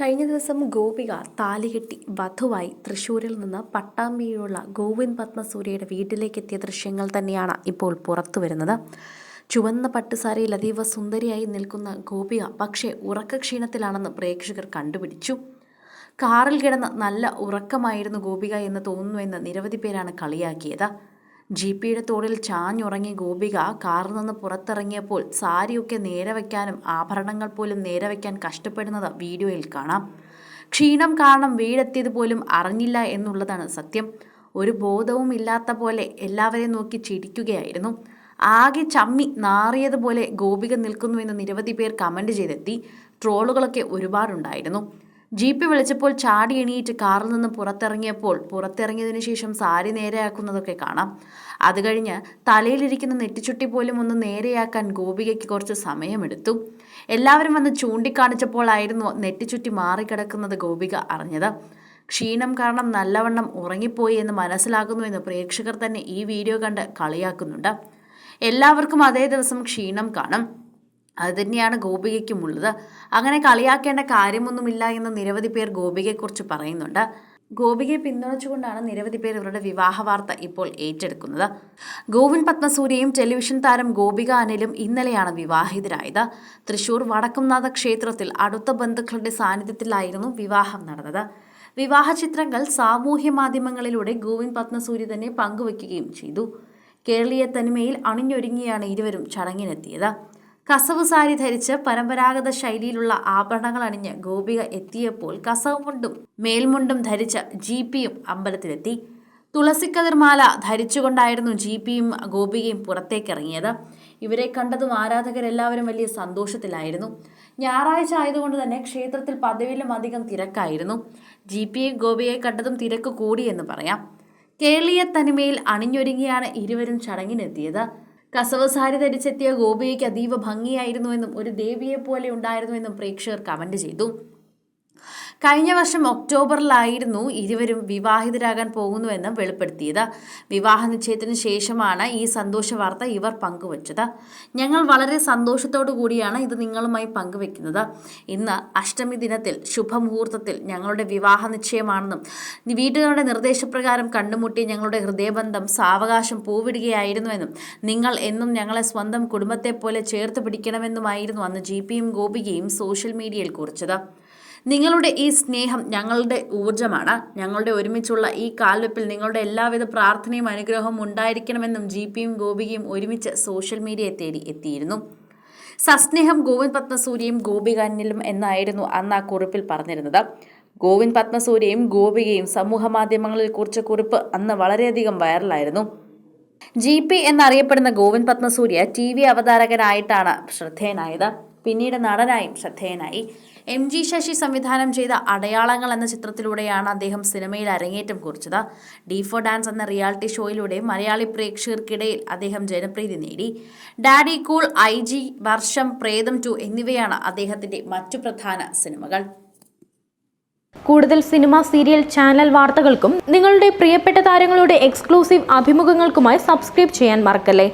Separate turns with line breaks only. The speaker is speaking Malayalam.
കഴിഞ്ഞ ദിവസം ഗോപിക താലികെട്ടി വധുവായി തൃശ്ശൂരിൽ നിന്ന് പട്ടാമ്പിയിലുള്ള ഗോവിന്ദ് പത്മസൂര്യയുടെ വീട്ടിലേക്ക് എത്തിയ ദൃശ്യങ്ങൾ തന്നെയാണ് ഇപ്പോൾ പുറത്തു വരുന്നത്. ചുവന്ന പട്ടുസാരയിൽ അതീവ സുന്ദരിയായി നിൽക്കുന്ന ഗോപിക പക്ഷേ ഉറക്കക്ഷീണത്തിലാണെന്ന് പ്രേക്ഷകർ കണ്ടുപിടിച്ചു. കാറിൽ കിടന്ന് നല്ല ഉറക്കമായിരുന്നു ഗോപിക എന്ന് തോന്നുന്നുവെന്ന് നിരവധി പേരാണ് കളിയാക്കിയത്. ജി പിയുടെ തോളിൽ ചാഞ്ഞുറങ്ങി ഗോപിക കാറിൽ നിന്ന് പുറത്തിറങ്ങിയപ്പോൾ സാരിയൊക്കെ നേരെ വയ്ക്കാനും ആഭരണങ്ങൾ പോലും നേരെ വയ്ക്കാൻ കഷ്ടപ്പെടുന്നത് വീഡിയോയിൽ കാണാം. ക്ഷീണം കാരണം വീടെത്തിയത് പോലും അറിഞ്ഞില്ല എന്നുള്ളതാണ് സത്യം. ഒരു ബോധവും ഇല്ലാത്ത പോലെ എല്ലാവരെയും നോക്കി ചിരിക്കുകയായിരുന്നു. ആകെ ചമ്മി നാറിയതുപോലെ ഗോപിക നിൽക്കുന്നുവെന്ന് നിരവധി പേർ കമന്റ് ചെയ്തെത്തി. ട്രോളുകളൊക്കെ ഒരുപാടുണ്ടായിരുന്നു. ജീപ്പ് വിളിച്ചപ്പോൾ ചാടി എണീറ്റ് കാറിൽ നിന്ന് പുറത്തിറങ്ങിയപ്പോൾ പുറത്തിറങ്ങിയതിന് ശേഷം സാരി നേരെയാക്കുന്നതൊക്കെ കാണാം. അത് കഴിഞ്ഞ് തലയിലിരിക്കുന്ന നെറ്റിച്ചുട്ടി പോലും ഒന്ന് നേരെയാക്കാൻ ഗോപികയ്ക്ക് കുറച്ച് സമയമെടുത്തു. എല്ലാവരും വന്ന് ചൂണ്ടിക്കാണിച്ചപ്പോഴായിരുന്നു നെറ്റിച്ചുറ്റി മാറിക്കിടക്കുന്നത് ഗോപിക അറിഞ്ഞത്. ക്ഷീണം കാരണം നല്ലവണ്ണം ഉറങ്ങിപ്പോയി എന്ന് മനസ്സിലാകുന്നുവെന്ന് പ്രേക്ഷകർ തന്നെ ഈ വീഡിയോ കണ്ട് കളിയാക്കുന്നുണ്ട്. എല്ലാവർക്കും അതേ ദിവസം ക്ഷീണം കാണും. അത് തന്നെയാണ് ഗോപികയ്ക്കുമുള്ളത്. അങ്ങനെ കളിയാക്കേണ്ട കാര്യമൊന്നുമില്ല എന്ന് നിരവധി പേർ ഗോപികയെക്കുറിച്ച് പറയുന്നുണ്ട്. ഗോപികയെ പിന്തുണച്ചുകൊണ്ടാണ് നിരവധി പേർ ഇവരുടെ വിവാഹ വാർത്ത ഇപ്പോൾ ഏറ്റെടുക്കുന്നത്. ഗോവിൻ പത്മസൂര്യയും ടെലിവിഷൻ താരം ഗോപിക അനിലും ഇന്നലെയാണ് വിവാഹിതരായത്. തൃശൂർ വടക്കുംനാഥ ക്ഷേത്രത്തിൽ അടുത്ത ബന്ധുക്കളുടെ സാന്നിധ്യത്തിലായിരുന്നു വിവാഹം നടന്നത്. വിവാഹ ചിത്രങ്ങൾ സാമൂഹ്യ മാധ്യമങ്ങളിലൂടെ ഗോവിൻ പത്മസൂര്യ തന്നെ പങ്കുവയ്ക്കുകയും ചെയ്തു. കേരളീയ തനിമയിൽ അണിഞ്ഞൊരുങ്ങിയാണ് ഇരുവരും ചടങ്ങിനെത്തിയത്. കസവ് സാരി ധരിച്ച് പരമ്പരാഗത ശൈലിയിലുള്ള ആഭരണങ്ങൾ അണിഞ്ഞ് ഗോപിക എത്തിയപ്പോൾ കസവ് മുണ്ടും മേൽമുണ്ടും ധരിച്ച ജി പിയും അമ്പലത്തിലെത്തി. തുളസിക്കതിർമാല ധരിച്ചുകൊണ്ടായിരുന്നു ജി പിയും ഗോപികയും പുറത്തേക്കിറങ്ങിയത്. ഇവരെ കണ്ടതും ആരാധകരെല്ലാവരും വലിയ സന്തോഷത്തിലായിരുന്നു. ഞായറാഴ്ച ആയതുകൊണ്ട് തന്നെ ക്ഷേത്രത്തിൽ പതിവിലും അധികം തിരക്കായിരുന്നു. ജി പിയെ ഗോപിയെ കണ്ടതും തിരക്ക് കൂടിയെന്ന് പറയാം. കേരളീയ തനിമയിൽ അണിഞ്ഞൊരുങ്ങിയാണ് ഇരുവരും ചടങ്ങിനെത്തിയത്. കസവ് സാരി ധരിച്ചെത്തിയ ഗോപികയ്ക്ക് അതീവ ഭംഗിയായിരുന്നുവെന്നും ഒരു ദേവിയെ പോലെ ഉണ്ടായിരുന്നുവെന്നും പ്രേക്ഷകർ കമന്റ് ചെയ്തു. കഴിഞ്ഞ വർഷം ഒക്ടോബറിലായിരുന്നു ഇരുവരും വിവാഹിതരാകാൻ പോകുന്നുവെന്ന് വെളിപ്പെടുത്തിയത്. വിവാഹ നിശ്ചയത്തിന് ശേഷമാണ് ഈ സന്തോഷ വാർത്ത ഇവർ പങ്കുവച്ചത്. ഞങ്ങൾ വളരെ സന്തോഷത്തോടു കൂടിയാണ് ഇത് നിങ്ങളുമായി പങ്കുവെക്കുന്നത് ഇന്ന് അഷ്ടമി ദിനത്തിൽ ശുഭമുഹൂർത്തത്തിൽ ഞങ്ങളുടെ വിവാഹ നിശ്ചയമാണെന്നും വീട്ടുകാരുടെ നിർദ്ദേശപ്രകാരം കണ്ടുമുട്ടി ഞങ്ങളുടെ ഹൃദയബന്ധം സാവകാശം പൂവിടുകയായിരുന്നുവെന്നും നിങ്ങൾ എന്നും ഞങ്ങളെ സ്വന്തം കുടുംബത്തെ പോലെ ചേർത്ത് പിടിക്കണമെന്നുമായിരുന്നു അന്ന് ജി പിയും ഗോപികയും സോഷ്യൽ മീഡിയയിൽ കുറിച്ചത്. നിങ്ങളുടെ ഈ സ്നേഹം ഞങ്ങളുടെ ഊർജമാണ് ഞങ്ങളുടെ ഒരുമിച്ചുള്ള ഈ കാൽവെപ്പിൽ നിങ്ങളുടെ എല്ലാവിധ പ്രാർത്ഥനയും അനുഗ്രഹവും ഉണ്ടായിരിക്കണമെന്നും ജി പിയും ഗോപികയും ഒരുമിച്ച് സോഷ്യൽ മീഡിയയെ തേടി എത്തിയിരുന്നു. സസ്നേഹം ഗോവിന്ദ് പത്മസൂര്യയും ഗോപികാനിലും എന്നായിരുന്നു അന്ന് ആ കുറിപ്പിൽ പറഞ്ഞിരുന്നത്. ഗോവിന്ദ് പത്മസൂര്യയും ഗോപികയും സമൂഹ മാധ്യമങ്ങളിൽ കുറിച്ച കുറിപ്പ് അന്ന് വളരെയധികം വൈറലായിരുന്നു. ജി പി എന്നറിയപ്പെടുന്ന ഗോവിന്ദ് പത്മസൂര്യ ടി വി അവതാരകനായിട്ടാണ് ശ്രദ്ധേയനായത്. പിന്നീട് നടനായും ശ്രദ്ധേയനായി. എം ജി ശശി സംവിധാനം ചെയ്ത അടയാളങ്ങൾ എന്ന ചിത്രത്തിലൂടെയാണ് അദ്ദേഹം സിനിമയിൽ അരങ്ങേറ്റം കുറിച്ചത്. ഡി ഫോർ ഡാൻസ് എന്ന റിയാലിറ്റി ഷോയിലൂടെ മലയാളി പ്രേക്ഷകർക്കിടയിൽ അദ്ദേഹം ജനപ്രീതി നേടി. ഡാഡി കൂൾ ഐ ജി വർഷം പ്രേതം ടു എന്നിവയാണ് അദ്ദേഹത്തിന്റെ മറ്റു പ്രധാന സിനിമകൾ.
കൂടുതൽ സിനിമ സീരിയൽ ചാനൽ വാർത്തകൾക്കും നിങ്ങളുടെ പ്രിയപ്പെട്ട താരങ്ങളുടെ എക്സ്ക്ലൂസീവ് അഭിമുഖങ്ങൾക്കുമായി സബ്സ്ക്രൈബ് ചെയ്യാൻ മറക്കല്ലേ?